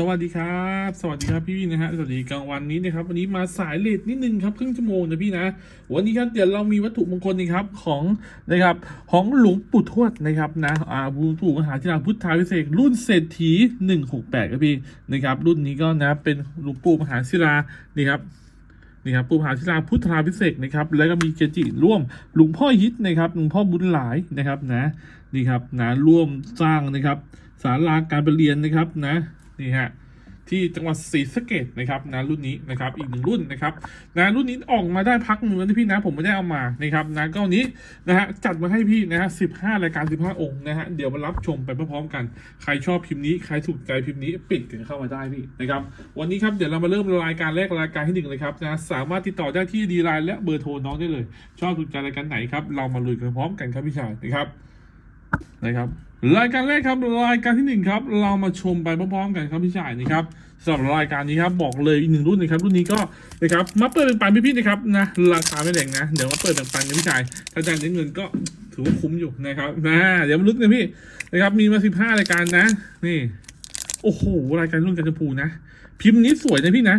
สวัสดีครับ สวัสดีครับพี่ๆนะฮะสวัสดีกลางวันนี้นะครับวันนี้มาสายเลทนิดนึงครับครึ่งชั่วโมงนะพี่นะ วันนี้ครับเดี๋ยวเรามีวัตถุมงคลนะครับของนะครับของหลวงปู่ทวดนะครับนะอ่าหลวงปู่มหาจิราพุทธาวิเศษรุ่นเศรษฐี168ครับพี่นะครับรุ่นนี้ก็นะเป็นหลวงปู่มหาศิลานี่ครับนี่ครับปู่มหาศิลาพุทธาพิเศษนะครับแล้วก็มีเกจิร่วมหลวงพ่อฮิตนะครับหลวงพ่อบุญหลายนะครับนะนี่ครับนะร่วมสร้างนะครับศาลาการประเรียนนะครับนะ นี่ฮะที่จังหวัดศรีสะเกดนะครับนะรุ่นนี้นะครับอีกหนึ่งรุ่นนะครับนะรุ่นนี้ออกมาได้พักหนึ่งแล้วพี่นะผมไม่ได้เอามานะครับนะก็นนี้นะฮะจัดมาให้พี่นะฮะสิบห้ารายการสิบห้าองค์นะฮะเดี๋ยวมารับชมไปพร้อมๆกัน ใครชอบพิมพ์นี้ใครถูกใจพิมพ์นี้ปิดกันเข้ามาได้พี่นะครับวันนี้ครับเดี๋ยวเรามาเริ่มรายการแรกรายการที่หนึ่งเลยครับนะสามารถติดต่อได้ที่ดีไลน์และเบอร์โทรน้องได้เลย ชอบถูกใจรายการไหนครับเรามาลุยกันพร้อมกันครับพี่ชายนะครับนะครับ รายการแรกครับรายการที่หนึ่งครับ เรามาชมไปพร้อมๆกันครับพี่ชายนะครับสำหรับรายการนี้ครับบอกเลยอีกหนึ่งรุ่นนะครับรุ่นนี้ก็นะครับมาเปิดเป็นปันพี่ๆนะครับนะราคาไม่แรงนะเดี๋ยวมาเปิดเป็นปันกันพี่ชายถ้าจ่ายเงินก็ถือว่าคุ้มอยู่นะครับนะเดี๋ยวมาลุ้นกันพี่นะครับมีมาสิบห้ารายการนะ นี่ โอ้โหรายการรุ่นกันชมพูนะ พิมพ์นี้สวยนะพี่นะ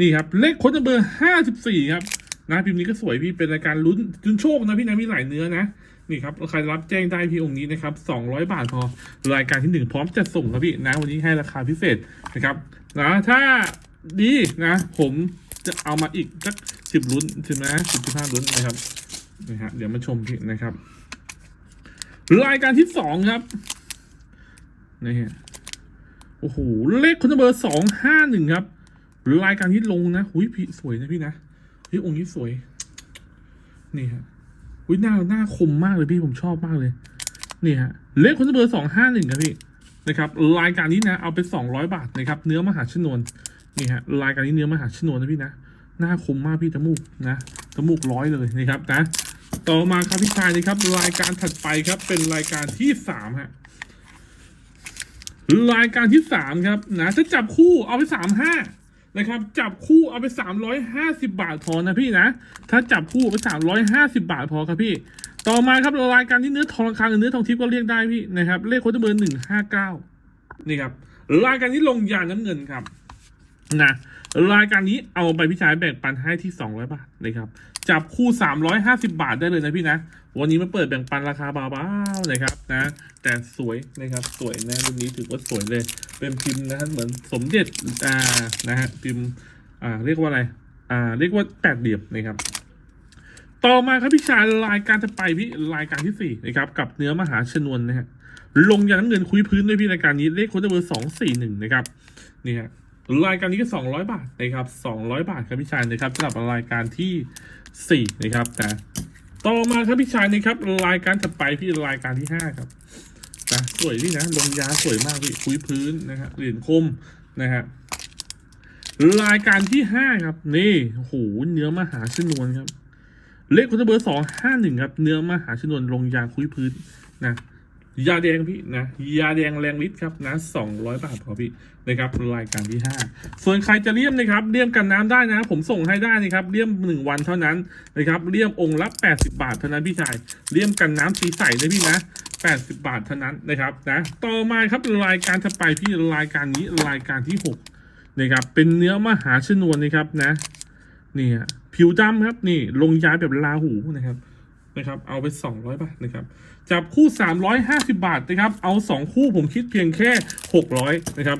นี่ครับเลขค้นเบอร์ห้าสิบสี่ครับนะพิมพ์นี้ก็สวยพี่เป็นรายการลุ้นลุ้นโชคนะพี่นะมีหลายเนื้อนะ นี่ครับใครรับแจ้งได้พี่องค์นี้นะครับสองร้อยบาทพอรายการที่หนึ่งพร้อมจัดส่งครับพี่นะวันนี้ให้ราคาพิเศษนะครับนะถ้าดีนะ ผมจะเอามาอีกสักสิบลุ้นใช่ไหมสิบสิบห้าลุ้นนะครับนะฮะเดี๋ยวมาชมพี่นะครับรายการที่สองครับนี่ฮะโอ้โหเลขคนเบอร์สองห้าหนึ่งครับรายการที่ลงนะหุยพี่สวยนะพี่นะเฮ้ยองค์นี้สวย นี่ฮะ หุยหน้าหน้าคมมากเลยพี่ผมชอบมากเลย นี่ฮะเลขคนเบอร์สองห้าหนึ่งครับพี่นะครับรายการนี้นะเอาไปสองร้อยบาทนะครับเนื้อมหาชนวนนี่ฮะรายการนี้เนื้อมหาชนวนนะพี่นะหน้าคมมากพี่จมูกนะจมูกร้อยเลยนะครับนะต่อมาครับพี่ชายนะครับ รายการถัดไปครับ เป็นรายการที่สามฮะรายการที่สามครับนะถ้าจับคู่เอาไปสามห้า นะครับ จับคู่เอาไปสามร้อยห้าสิบาทพอนะพี่นะ ถ้าจับคู่ไปสามร้อยห้าสิบาทพอครับพี่ ต่อมาครับรายการที่เนื้อทองคำหรือเนื้อทองทิพย์ก็เรียกได้พี่นะครับ เลขโค้ดเบอร์หนึ่งห้าเก้านี่ครับ รายการนี้ลงยาน้ำเงินครับนะรายการนี้เอาไปพี่ชายแบ่งปันให้ที่สองร้อยบาทนะครับ จับคู่สามร้อยห้าสิบาทได้เลยนะพี่นะ วันนี้มาเปิดแบ่งปันราคาเบาๆนะครับนะ แต่สวยนะครับ สวยนะรุ่นนี้ถือว่าสวยเลย เป็นพิมพ์นะฮะเหมือนสมเด็จอ่านะฮะพิมพ์อ่าเรียกว่าอะไรอ่าเรียกว่าแปดเหลี่ยมนะครับ ต่อมาครับพี่ชายรายการจะไปพี่รายการที่สี่นะครับ กับเนื้อมหาชนวนนะฮะลงยาน้ำเงินคุยพื้นด้วยพี่รายการนี้เลขโค้ดเบอร์สองสี่หนึ่งนะครับนี่ฮะ รายการนี้ก็สองร้อยบาทนะครับสองร้อยบาทครับพี่ชายนะครับสำหรับรายการที่สี่นะครับแต่ต่อมาครับพี่ชายนะครับรายการถัดไปพี่รายการที่ห้าครับนะสวยพี่นะลงยาสวยมากพี่คุยพื้นนะครับเหรียญคมนะฮะรายการที่ห้าครับ นี่โอ้โหเนื้อมหาชนวนครับ เลขคุณเบอร์สองห้าหนึ่งครับ เนื้อมหาชนวนลงยาคุยพื้นนะ ยาแดงพี่นะยาแดงแรงฤทธิ์ครับนะสองร้อยบาทพอพี่นะครับรายการที่ห้าส่วนใครจะเลี่ยมนะครับเลี่ยมกันน้ำได้นะ ผมส่งให้ได้นะครับเลี่ยมหนึ่งวันเท่านั้นนะครับเลี่ยมองค์ละแปดสิบาทเท่านั้นพี่ชายเลี่ยมกันน้ำสีใสนะพี่นะแปดสิบาทเท่านั้นนะครับนะต่อมาครับรายการถัดไปพี่รายการนี้รายการที่หกนะครับเป็นเนื้อมหาชนวนนะครับนะนี่ฮะผิวดำครับนี่ลงยาแบบลาหูนะครับ นะครับ เอาไปสองร้อยบาทนะครับ จับคู่สามร้อยห้าสิบาทนะครับ เอาสองคู่ผมคิดเพียงแค่หกร้อยนะครับ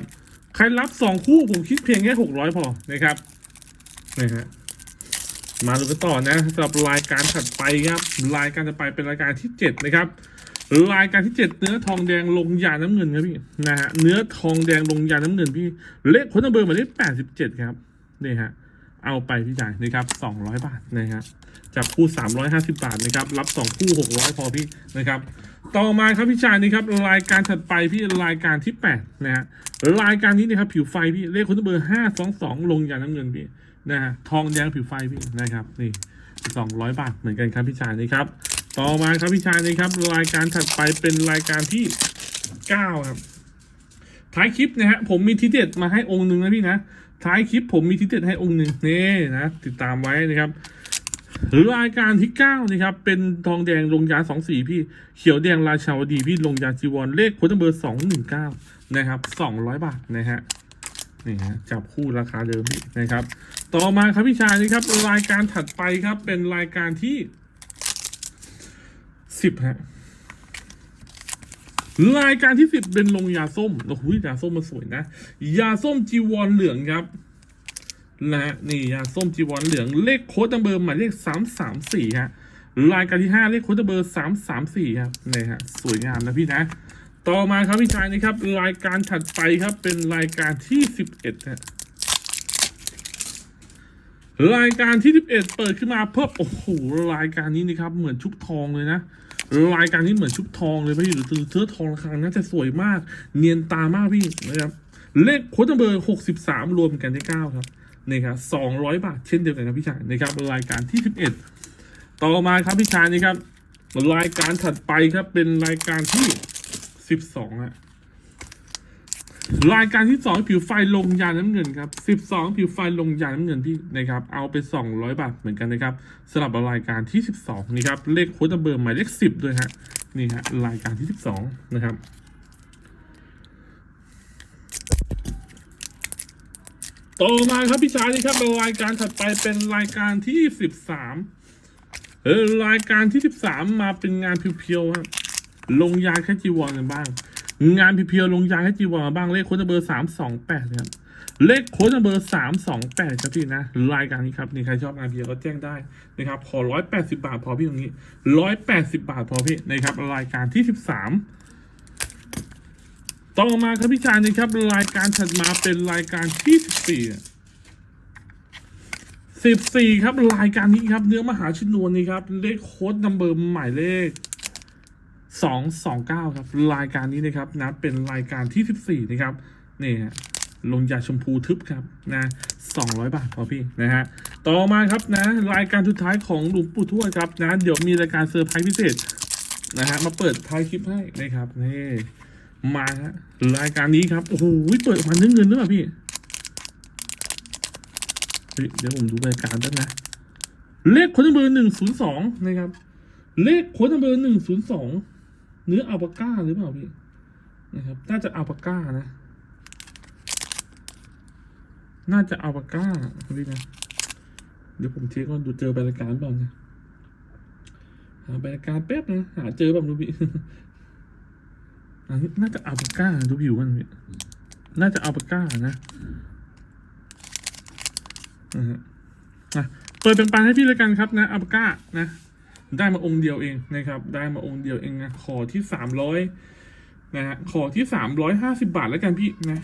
ใครรับสองคู่ผมคิดเพียงแค่หกร้อยพอนะครับนะฮะมาดูกันต่อนะสำหรับรายการถัดไปครับ รายการถัดไปเป็นรายการที่เจ็ดนะครับ รายการที่เจ็ดเนื้อทองแดงลงยาน้ำเงินครับพี่นะฮะเนื้อทองแดงลงยาน้ำเงินพี่เลขคนเบอร์หมายเลขแปดสิบเจ็ดครับนี่ฮะ เอาไปพี่จ่ายนะครับสองร้อยบาทนะครับจับคู่สามร้อยห้าสิบาทนะครับ รับสองคู่หกร้อยพอพี่นะครับ ต่อมาครับพี่ชายนี่ครับรายการถัดไปพี่รายการที่แปดนะฮะรายการนี้นะครับผิวไฟพี่เลขคนเบอร์ห้าสองสองลงยาน้ำเงินพี่นะฮะทองแดงผิวไฟพี่นะครับนี่สองร้อยบาทเหมือนกันครับพี่ชายนี่ครับต่อมาครับพี่ชายนี่ครับรายการถัดไปเป็นรายการที่เก้าครับท้ายคลิปนะฮะผมมีทีเด็ดมาให้องค์หนึ่งนะพี่นะ ท้ายคลิปผมมีทีเด็ดให้องค์หนึ่งนี่นะติดตามไว้นะครับ หรือรายการที่เก้านะครับ เป็นทองแดงลงยาสองสีพี่เขียวแดงราชาวดีพี่ลงยาจีวรเลขโค้ดเบอร์สองหนึ่งเก้านะครับสองร้อยบาทนะฮะนี่ฮะจับคู่ราคาเดิมพี่นะครับ ต่อมาครับพี่ชายนี่ครับ รายการถัดไปครับเป็นรายการที่สิบฮะ รายการที่สิบเป็นลงยาส้มโอ้โหยาส้มมันสวยนะ ยาส้มจีวรเหลืองครับนะฮะนี่ยาส้มจีวรเหลืองเลขโค้ดนัมเบอร์หมายเลขสามสามสี่ฮะรายการที่ห้าเลขโค้ดนัมเบอร์สามสามสี่ครับนี่ฮะสวยงามนะพี่นะ ต่อมาครับพี่ชายนี่ครับ รายการถัดไปครับเป็นรายการที่สิบเอ็ดฮะรายการที่สิบเอ็ดเปิดขึ้นมาเพิ่มโอ้โหรายการนี้นี่ครับ เหมือนชุบทองเลยนะ รายการนี้เหมือนชุบทองเลยพี่หรือเสื้อทองราคาน่าจะสวยมาก เนียนตามากพี่นะครับ เลขโค้ดนัมเบอร์หกสิบสามรวมกันได้เก้าครับนี่ครับสองร้อยบาทเช่นเดียวกันครับพี่ชายนะครับรายการที่สิบเอ็ดต่อมาครับพี่ชายนี่ครับรายการถัดไปครับเป็นรายการที่สิบสองอะ รายการที่สองผิวไฟลงยาน้ำเงินครับสิบสองผิวไฟลงยาน้ำเงินพี่นะครับ เอาไปสองร้อยบาทเหมือนกันนะครับสำหรับรายการที่สิบสองนี่ครับเลขโค้ดเบอร์หมายเลขสิบด้วยฮะนี่ฮะรายการที่สิบสองนะครับต่อมาครับพี่ชายนี่ครับรายการถัดไปเป็นรายการที่สิบสามเออรายการที่สิบสามมาเป็นงานเพียวๆครับลงยาแค่จีวรกันบ้าง งานเพียวๆลงยาแค่จีวรกันบ้างเลขโค้ดเบอร์สามสองแปดครับเลขโค้ดเบอร์สามสองแปดครับพี่นะรายการนี้ครับนี่ใครชอบงานเพียวก็แจ้งได้นะครับขอร้อยแปดสิบาทพอพี่ตรงนี้ร้อยแปดสิบาทพอพี่นะครับรายการที่สิบสามต่อมาครับพี่ชายนะครับรายการถัดมาเป็นรายการที่สิบสี่สิบสี่ครับรายการนี้ครับเนื้อมหาชนวนนี่ครับเลขโค้ดนัมเบอร์หมายเลข สองสองเก้าครับ รายการนี้นะครับนะเป็นรายการที่สิบสี่นะครับนี่ฮะลงยาชมพูทึบครับนะสองร้อยบาทพอพี่นะฮะต่อมาครับนะรายการสุดท้ายของหลวงปู่ทวดครับนะเดี๋ยวมีรายการเซอร์ไพรส์พิเศษนะฮะมาเปิดท้ายคลิปให้นะครับนี่มาฮะรายการนี้ครับโอ้โหเปิดออกมาเนื้อเงินด้วยป่ะพี่เดี๋ยวผมดูรายการด้วนะ เลขค้ดเบอร์หนึ่งศูนย์สองนะครับ เลขค้ดเบอร์หนึ่งศูนย์สอง เนื้ออัลปาก้าหรือเปล่าพี่นะครับน่าจะอัลปาก้านะ น่าจะอัลปาก้าพี่นะเดี๋ยวผมเช็คก่อนดูเจอใบรายการเปล่านะหาใบรายการแป๊บนะหาเจอแบบดูพี่อันนี้น่าจะอัลปาก้าดูผิวมันพี่น่าจะอัลปาก้านะนะฮะอะเปิดเป็นปันให้พี่แล้วกันครับนะอัลปาก้านะ ได้มาองค์เดียวเองนะครับ ได้มาองค์เดียวเองนะขอที่สามร้อยนะฮะขอที่สามร้อยห้าสิบาทแล้วกันพี่นะ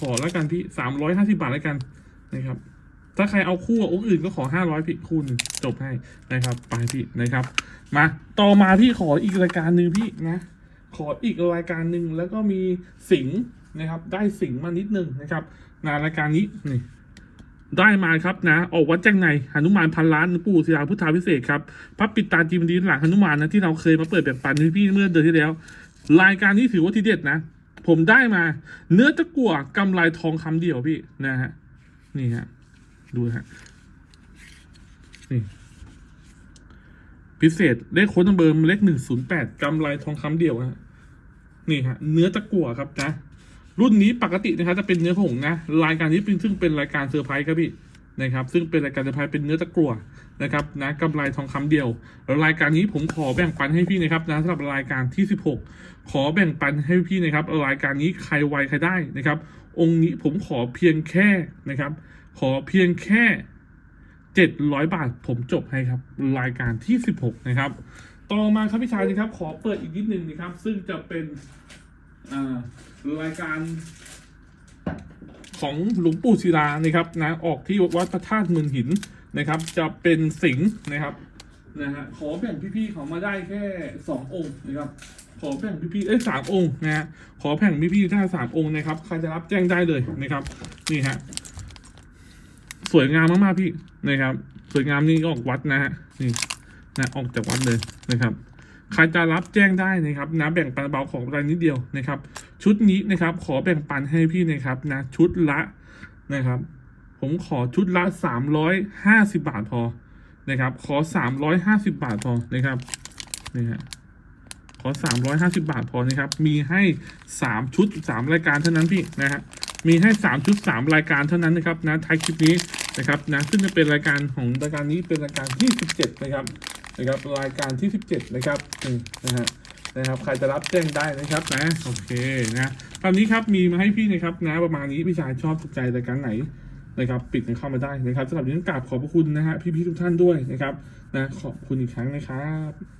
ขอแล้วกันพี่สามร้อยห้าสิบาทแล้วกันนะครับ ถ้าใครเอาคู่องค์อื่นก็ขอห้าร้อยพี่คู่หนึงจบให้นะครับไปพี่นะครับ มาต่อมาพี่ขออีกรายการหนึ่งพี่นะ ขออีกรายการหนึ่งแล้วก็มีสิงนะครับ ได้สิงมานิดนึงนะครับนะรายการนี้นี่ ได้มาครับนะออกวัดแจ้งในหนุมานพันล้านปู่ศิลาพุทธาพิเศษครับพระปิดตาจีมดีหลังหนุมานนะที่เราเคยมาเปิดแบ่งปันพี่เมื่อเดือนที่แล้ว รายการนี้ถือว่าทีเด็ดนะ ผมได้มา เนื้อตะกั่วกำไรทองคำเดียวพี่นะฮะนี่ฮะดูฮะนี่พิเศษเลขโค้ดเบอร์เลขหนึ่งศูนย์แปดกำไรทองคำเดียวฮะนี่ฮะเนื้อตะกั่วครับนะ รุ่นนี้ปกตินะครับจะเป็นเนื้อผงนะรายการนี้เป็นซึ่งเป็นรายการเซอร์ไพรส์ครับพี่นะครับ ซึ่งเป็นรายการเซอร์ไพรส์เป็นเนื้อตะกั่วนะครับนะกำไรทองคำเดียว รายการนี้ผมขอแบ่งปันให้พี่นะครับนะสำหรับรายการที่สิบหกขอแบ่งปันให้พี่นะครับ รายการนี้ใครไวใครได้นะครับ องค์นี้ผมขอเพียงแค่นะครับ ขอเพียงแค่เจ็ดร้อยบาทผมจบให้ครับ รายการที่สิบหกนะครับ ต่อมาครับพี่ชายนะครับ ขอเปิดอีกนิดหนึ่งนะครับ ซึ่งจะเป็น อ่ารายการของหลวงปู่ศิลานะครับนะออกที่วัดพระธาตุเมืองหินนะครับ จะเป็นสิงห์นะครับนะฮะขอแบ่งพี่ๆเขามาได้แค่สององค์นะครับขอแบ่งพี่ๆเอ้ยสามองค์นะฮะขอแบ่งพี่ๆได้สามองค์นะครับใครจะรับแจ้งได้เลยนะครับ นี่ฮะสวยงามมากๆพี่นะครับ สวยงามนี่ก็ออกวัดนะฮะนี่นะออกจากวัดเลยนะครับ ใครจะรับแจ้งได้นะครับนะแบ่งปันเบาของรายนิดเดียวนะครับ ชุดนี้นะครับ ขอแบ่งปันให้พี่นะครับนะชุดละนะครับ ผมขอชุดละสามร้อยห้าสิบาทพอนะครับ ขอสามร้อยห้าสิบาทพอนะครับนี่ฮะขอสามร้อยห้าสิบาทพอนะครับ มีให้สามชุดสามรายการเท่านั้นพี่นะฮะมีให้สามชุดสามรายการเท่านั้นนะครับนะท้ายคลิปนี้นะครับนะซึ่งจะเป็นรายการของรายการนี้เป็นรายการที่สิบเจ็ดนะครับ นะครับรายการที่สิบเจ็ดนะครับนะฮะนะครับใครจะรับแจ้งได้นะครับนะโอเคนะตอนนี้ครับมีมาให้พี่นะครับนะประมาณนี้พี่ชายชอบถูกใจรายการไหนนะครับปิดกันเข้ามาได้นะครับสำหรับวันนี้กราบขอบพระคุณนะฮะพี่ๆทุกท่านด้วยนะครับนะขอบคุณอีกครั้งนะครับ